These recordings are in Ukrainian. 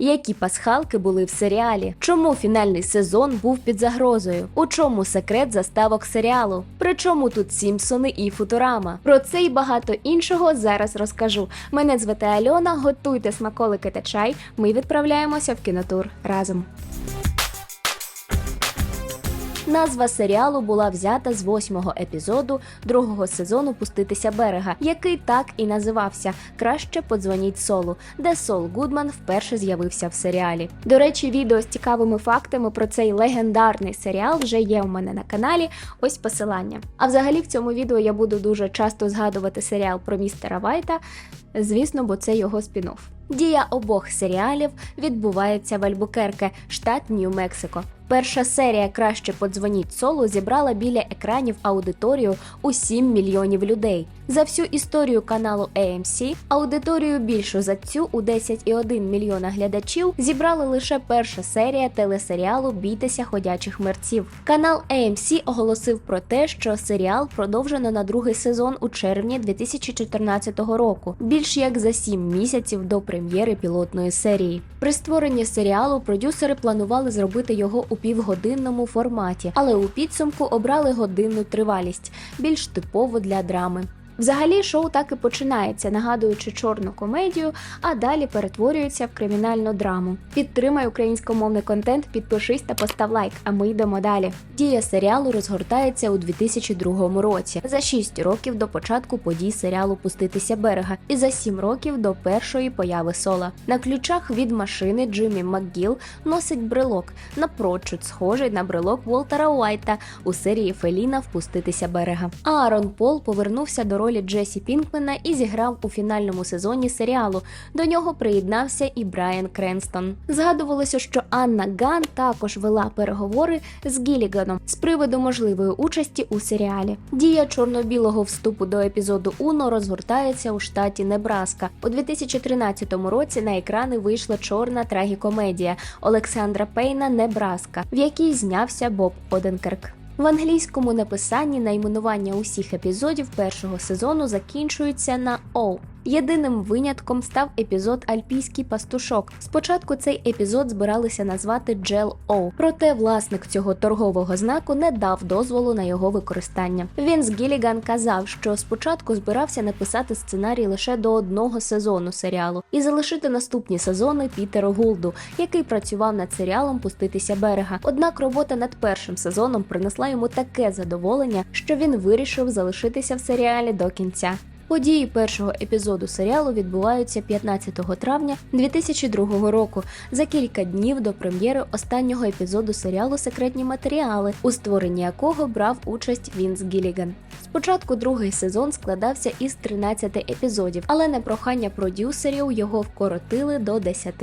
Які пасхалки були в серіалі? Чому фінальний сезон був під загрозою? У чому секрет заставок серіалу? При чому тут Сімпсони і Футурама? Про це і багато іншого зараз розкажу. Мене звати Альона. Готуйте смаколики та чай. Ми відправляємося в кінотур разом. Назва серіалу була взята з восьмого епізоду другого сезону Пуститися берега, який так і називався Краще подзвоніть Солу, де Сол Гудман вперше з'явився в серіалі. До речі, відео з цікавими фактами про цей легендарний серіал вже є у мене на каналі. Ось посилання. А взагалі в цьому відео я буду дуже часто згадувати серіал про містера Вайта. Звісно, бо це його спін-офф. Дія обох серіалів відбувається в Альбукерке, штат Нью-Мексико. Перша серія Краще подзвоніть солу зібрала біля екранів аудиторію у 7 мільйонів людей. За всю історію каналу AMC аудиторію більшу за цю у 10,1 мільйона глядачів зібрала лише перша серія телесеріалу Бійтеся ходячих мерців. Канал AMC оголосив про те, що серіал продовжено на другий сезон у червні 2014 року, більш як за 7 місяців до прем'єри пілотної серії. При створенні серіалу продюсери планували зробити його у півгодинному форматі, але у підсумку обрали годинну тривалість, більш типово для драми. Взагалі, шоу так і починається, нагадуючи чорну комедію, а далі перетворюється в кримінальну драму. Підтримай українськомовний контент, підпишись та постав лайк, а ми йдемо далі. Дія серіалу розгортається у 2002 році, за 6 років до початку подій серіалу Пуститися берега, і за 7 років до першої появи сола. На ключах від машини Джиммі МакГіл носить брелок, напрочуд схожий на брелок Волтера Уайта у серії Феліна Впуститися берега. Аарон Пол повернувся до ролі Джесі Пінкмена і зіграв у фінальному сезоні серіалу. До нього приєднався і Брайан Кренстон. Згадувалося, що Анна Ган також вела переговори з Гіліганом з приводу можливої участі у серіалі. Дія чорно-білого вступу до епізоду Уно розгортається у штаті Небраска. У 2013 році на екрани вийшла чорна трагікомедія Олександра Пейна Небраска, в якій знявся Боб Оденкерк. В англійському написанні найменування усіх епізодів першого сезону закінчується на «о». Єдиним винятком став епізод Альпійський пастушок. Спочатку цей епізод збиралися назвати Джел О. Проте власник цього торгового знаку не дав дозволу на його використання. Вінс Гіліган казав, що спочатку збирався написати сценарій лише до одного сезону серіалу і залишити наступні сезони Пітеру Гулду, який працював над серіалом Пуститися берега. Однак робота над першим сезоном принесла йому таке задоволення, що він вирішив залишитися в серіалі до кінця. Події першого епізоду серіалу відбуваються 15 травня 2002 року, за кілька днів до прем'єри останнього епізоду серіалу Секретні матеріали, у створенні якого брав участь Вінс Гіліган. Спочатку другий сезон складався із 13 епізодів, але на прохання продюсерів його вкоротили до 10.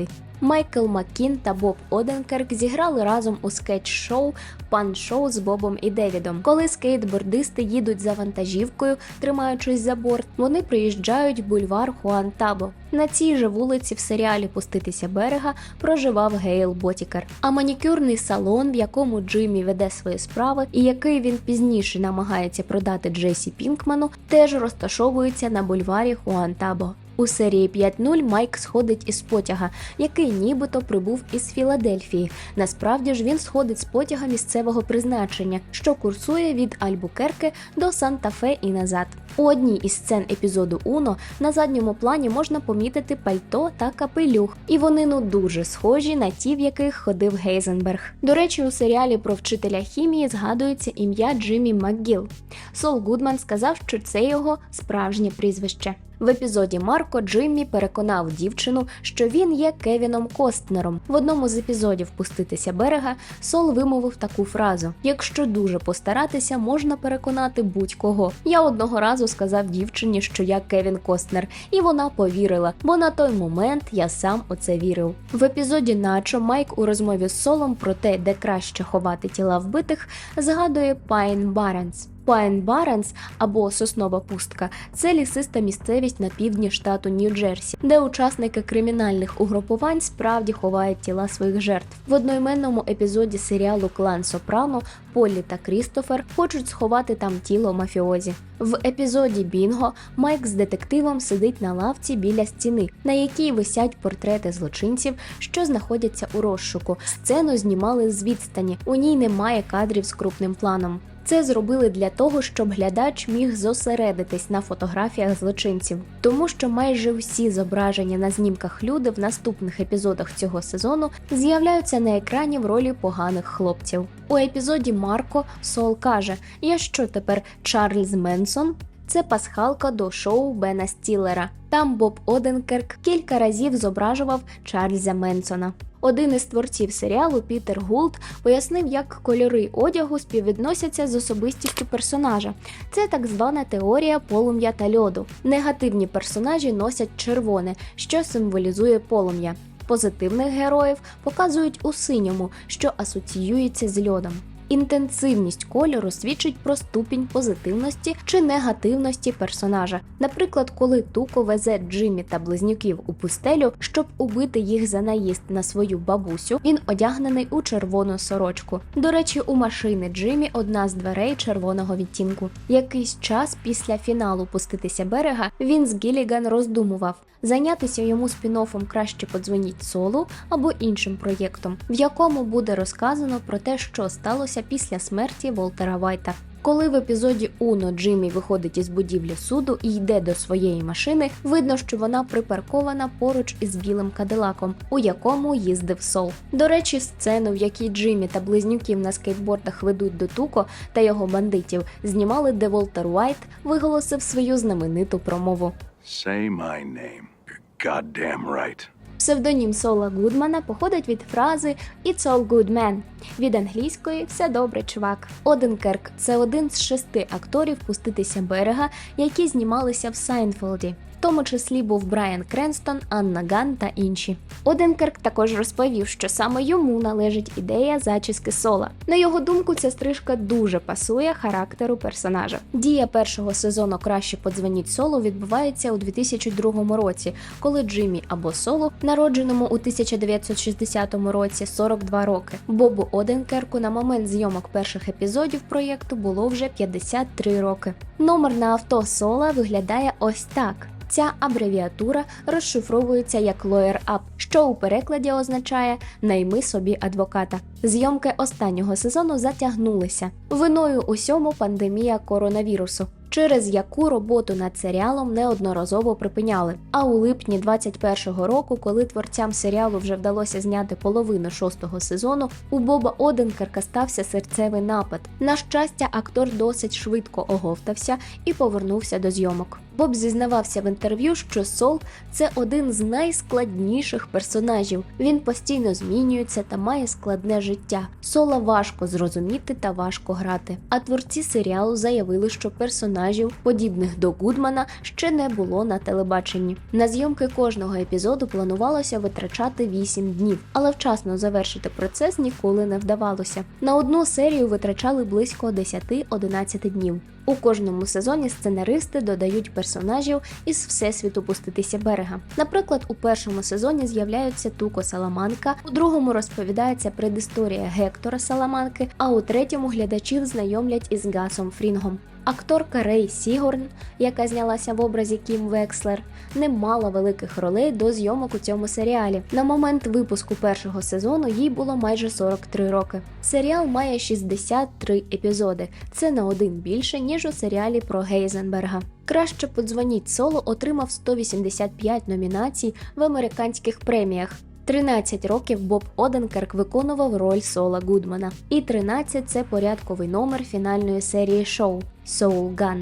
Майкл Маккін та Боб Оденкерк зіграли разом у скетч-шоу Пан Шоу з Бобом і Девідом. Коли скейтбордисти їдуть за вантажівкою, тримаючись за борт, вони приїжджають в бульвар Хуан Табо. На цій же вулиці в серіалі Пуститися берега проживав Гейл Ботікер. А манікюрний салон, в якому Джиммі веде свої справи, і який він пізніше намагається продати Джесі Пінкману, теж розташовується на бульварі Хуан Табо. У серії 5.0 Майк сходить із потяга, який нібито прибув із Філадельфії. Насправді ж він сходить з потяга місцевого призначення, що курсує від Альбукерке до Санта-Фе і назад. У одній із сцен епізоду Уно на задньому плані можна помітити пальто та капелюх, і вони ну дуже схожі на ті, в яких ходив Гейзенберг. До речі, у серіалі про вчителя хімії згадується ім'я Джиммі МакГіл. Сол Гудман сказав, що це його справжнє прізвище. В епізоді Марко Джиммі переконав дівчину, що він є Кевіном Костнером. В одному з епізодів Пуститися берега Сол вимовив таку фразу: якщо дуже постаратися, можна переконати будь-кого. Я одного разу сказав дівчині, що я Кевін Костнер, і вона повірила, бо на той момент я сам у це вірив. В епізоді Начо Майк у розмові з Солом про те, де краще ховати тіла вбитих, згадує Пайн Баренс. Пайн Баренс або Соснова Пустка це лісиста місцевість на півдні штату Нью-Джерсі, де учасники кримінальних угрупувань справді ховають тіла своїх жертв. В одноіменному епізоді серіалу Клан Сопрано Поллі та Крістофер хочуть сховати там тіло мафіозі. В епізоді Бінго Майк з детективом сидить на лавці біля стіни, на якій висять портрети злочинців, що знаходяться у розшуку. Сцену знімали з відстані. У ній немає кадрів з крупним планом. Це зробили для того, щоб глядач міг зосередитись на фотографіях злочинців, тому що майже всі зображення на знімках люди в наступних епізодах цього сезону з'являються на екрані в ролі поганих хлопців. У епізоді Марко Сол каже: Я що тепер Чарльз Менсон? Це пасхалка до шоу Бена Стіллера. Там Боб Оденкерк кілька разів зображував Чарльза Менсона. Один із творців серіалу Пітер Гулт пояснив, як кольори одягу співвідносяться з особистістю персонажа. Це так звана теорія полум'я та льоду. Негативні персонажі носять червоне, що символізує полум'я. Позитивних героїв показують у синьому, що асоціюється з льодом. Інтенсивність кольору свідчить про ступінь позитивності чи негативності персонажа. Наприклад, коли Туко везе Джиммі та близнюків у пустелю, щоб убити їх за наїзд на свою бабусю, він одягнений у червону сорочку. До речі, у машини Джиммі одна з дверей червоного відтінку. Якийсь час після фіналу пуститися берега він з Гіліган роздумував. Зайнятися йому спін-оффом краще подзвоніть солу або іншим проєктом, в якому буде розказано про те, що сталося після смерті Волтера Вайта. Коли в епізоді Уно Джиммі виходить із будівлі суду і йде до своєї машини, видно, що вона припаркована поруч із білим кадилаком, у якому їздив Сол. До речі, сцену, в якій Джиммі та близнюків на скейтбордах ведуть до Туко та його бандитів, знімали, де Волтер Вайт виголосив свою знамениту промову. Say my name. You're goddamn right. Псевдонім Сола Гудмана походить від фрази «It's all good man» від англійської «Все добре, чувак». Оденкерк – це один з шести акторів «Пуститися берега», які знімалися в Сайнфелді. Тому числі був Брайан Кренстон, Анна Ган та інші. Оденкерк також розповів, що саме йому належить ідея зачіски сола. На його думку, ця стрижка дуже пасує характеру персонажа. Дія першого сезону Краще подзвоніть соло відбувається у 2002 році, коли Джиммі або Соло, народженому у 1960 році, 42 роки. Бобу Оденкерку на момент зйомок перших епізодів проєкту було вже 53 роки. Номер на авто Сола виглядає ось так. Ця абревіатура розшифровується як Lawyer Up, що у перекладі означає найми собі адвоката. Зйомки останнього сезону затягнулися. Виною усьому пандемія коронавірусу. Через яку роботу над серіалом неодноразово припиняли. А у липні 21-го року, коли творцям серіалу вже вдалося зняти половину шостого сезону, у Боба Оденкерка стався серцевий напад. На щастя, актор досить швидко оговтався і повернувся до зйомок. Боб зізнавався в інтерв'ю, що Сол це один з найскладніших персонажів. Він постійно змінюється та має складне життя. Сола важко зрозуміти та важко грати. А творці серіалу заявили, що персонажів, подібних до Гудмана, ще не було на телебаченні. На зйомки кожного епізоду планувалося витрачати 8 днів, але вчасно завершити процес ніколи не вдавалося. На одну серію витрачали близько 10-11 днів. У кожному сезоні сценаристи додають персонажів із всесвіту пуститися берега. Наприклад, у першому сезоні з'являються Туко Саламанка, у другому розповідається предісторія Гектора Саламанки, а у третьому глядачів знайомлять із Гасом Фрінгом. Акторка Рей Сігорн, яка знялася в образі Кім Векслер, не мала великих ролей до зйомок у цьому серіалі. На момент випуску першого сезону їй було майже 43 роки. Серіал має 63 епізоди. Це на один більше ніж у серіалі про Гейзенберга. Краще подзвоніть соло отримав 185 номінацій в американських преміях. 13 років Боб Оденкерк виконував роль Сола Гудмана, і 13 – це порядковий номер фінальної серії шоу Soul Gun.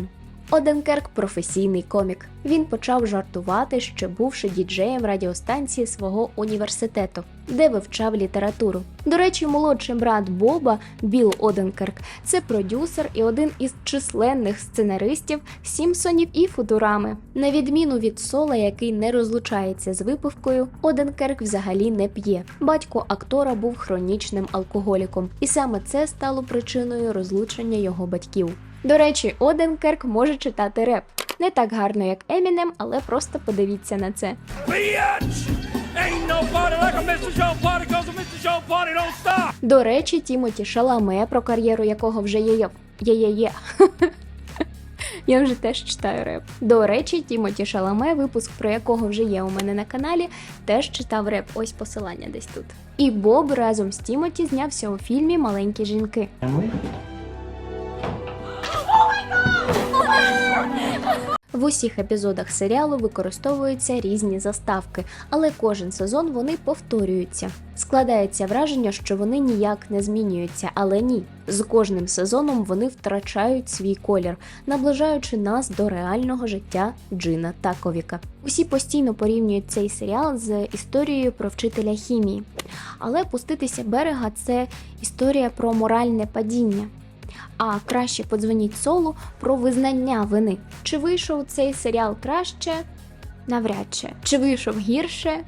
Оденкерк професійний комік. Він почав жартувати, ще бувши діджеєм радіостанції свого університету, де вивчав літературу. До речі, молодший брат Боба Біл Оденкерк це продюсер і один із численних сценаристів Сімпсонів і Футурами. На відміну від Сола, який не розлучається з випивкою, Оденкерк взагалі не п'є. Батько актора був хронічним алкоголіком, і саме це стало причиною розлучення його батьків. До речі, Оденкерк може читати реп. Не так гарно, як Емінем, але просто подивіться на це. До речі, Тімоті Шаламе, про кар'єру якого вже є є. є, є, є. Я вже теж читаю реп. До речі, Тімоті Шаламе, випуск про якого вже є у мене на каналі, теж читав реп. Ось посилання десь тут. І Боб разом з Тімоті знявся у фільмі Маленькі жінки. В усіх епізодах серіалу використовуються різні заставки, але кожен сезон вони повторюються. Складається враження, що вони ніяк не змінюються, але ні. З кожним сезоном вони втрачають свій колір, наближаючи нас до реального життя Джина та Ковіка. Усі постійно порівнюють цей серіал з історією про вчителя хімії. Але пуститися берега це історія про моральне падіння. А краще подзвоніть солу про визнання вини. Чи вийшов цей серіал краще? Навряд чи. Чи вийшов гірше?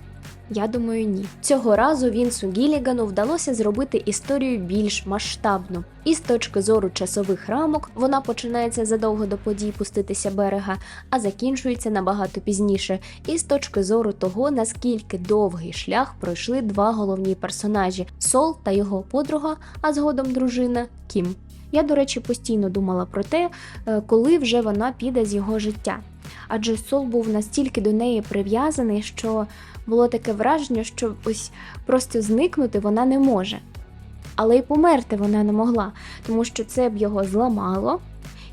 Я думаю, ні. Цього разу Вінсу Гілігану вдалося зробити історію більш масштабну. І з точки зору часових рамок вона починається задовго до подій пуститися берега, а закінчується набагато пізніше. І з точки зору того, наскільки довгий шлях пройшли два головні персонажі Сол та його подруга, а згодом дружина Кім. Я, до речі, постійно думала про те, е, коли вже вона піде з його життя. Адже Сол був настільки до неї прив'язаний, що було таке враження, що ось просто зникнути вона не може. Але й померти вона не могла, тому що це б його зламало,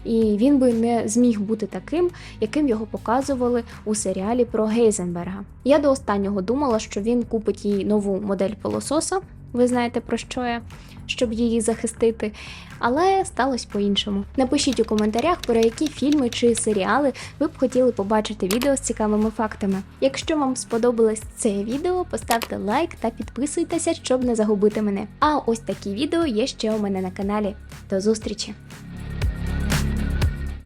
і він би не зміг бути таким, яким його показували у серіалі про Гейзенберга. Я до останнього думала, що він купить їй нову модель пилососа. Ви знаєте про що я, щоб її захистити. Але сталося по-іншому. Напишіть у коментарях, про які фільми чи серіали ви б хотіли побачити відео з цікавими фактами. Якщо вам сподобалось це відео, поставте лайк та підписуйтеся, щоб не загубити мене. А ось такі відео є ще у мене на каналі. До зустрічі!